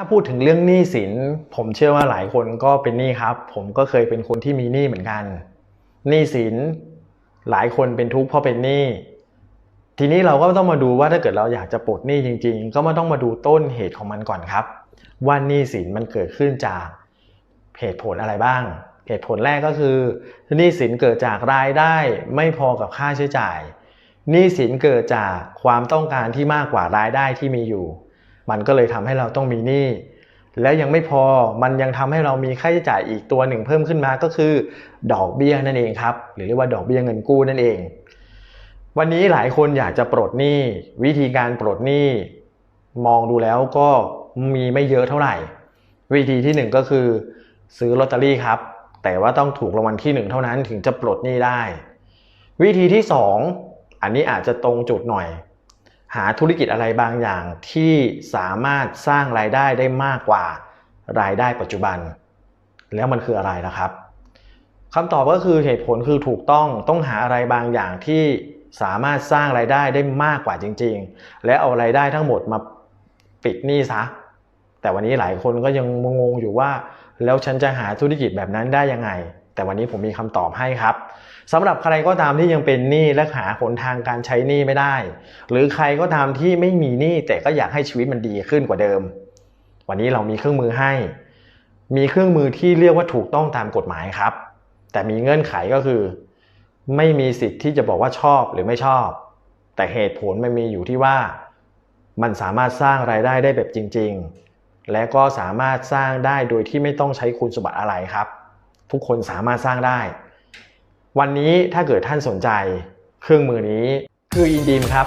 าพูดถึงเรื่องหนี้สิน ผมเชื่อว่าหลายคนก็เป็นหนี้ครับ ผมก็เคยเป็นคนที่มีหนี้เหมือนกันหนี้สิน หลายคนเป็นทุกข์เพราะเป็นหนี้ทีนี้เราก็ต้องมาดูว่าถ้าเกิดเราอยากจะปลดหนี้จริง ๆ ก็มาต้องมาดูต้นเหตุของมันก่อนครับ ว่าหนี้สินมันเกิดขึ้นจากเหตุผลอะไรบ้าง เหตุผลแรกก็คือหนี้สินเกิดจากรายได้ไม่พอกับค่าใช้จ่ายหนี้สินเกิดจากความต้องการที่มากกว่ารายได้ที่มีอยู่ มันก็เลยทำให้เราต้องมีหนี้แล้วยังไม่พอมันยังทำให้เรามีค่าใช้จ่ายอีกตัวหนึ่งเพิ่มขึ้นมาก็คือ ดอกเบี้ยนั่นเองครับ หรือเรียกว่าดอกเบี้ยเงินกู้นั่นเอง วันนี้หลายคนอยากจะปลดหนี้วิธีการปลดหนี้มองดูแล้วก็มีไม่เยอะเท่าไหร่ วิธีที่หนึ่งก็คือ ซื้อลอตเตอรี่ครับ แต่ว่าต้องถูกรางวัลที่หนึ่งเท่านั้นถึงจะปลดหนี้ได้ วิธีที่สองอันนี้อาจจะตรงจุดหน่อย หาธุรกิจอะไรบางอย่างที่สามารถสร้างรายได้ได้มากกว่ารายได้ปัจจุบัน แล้วมันคืออะไรนะครับคำตอบก็คือเหตุผลคือถูกต้องต้องหาอะไรบางอย่างที่สามารถสร้างรายได้ได้มากกว่าจริง ๆ และเอารายได้ทั้งหมดมาปิดหนี้ซะแต่วันนี้หลายคนก็ยังงงอยู่ว่า แล้วฉันจะหาธุรกิจแบบนั้นได้ยังไง แต่วันนี้ผมมีคำตอบให้ครับสำหรับใครก็ตามที่ยังเป็นหนี้และหาหนทางการใช้หนี้ไม่ได้ หรือใครก็ตามที่ไม่มีหนี้แต่ก็อยากให้ชีวิตมันดีขึ้นกว่าเดิม วันนี้เรามีเครื่องมือให้ มีเครื่องมือที่เรียกว่าถูกต้องตามกฎหมายครับ แต่มีเงื่อนไขก็คือ ไม่มีสิทธิ์ที่จะบอกว่าชอบหรือไม่ชอบ แต่เหตุผลมันมีอยู่ที่ว่า มันสามารถสร้างรายได้ได้แบบจริง ๆ และก็สามารถสร้างได้โดยที่ไม่ต้องใช้คุณสมบัติอะไรครับ ทุกคนสามารถสร้างได้ วันนี้ถ้าเกิดท่านสนใจเครื่องมือนี้คืออินดีมครับ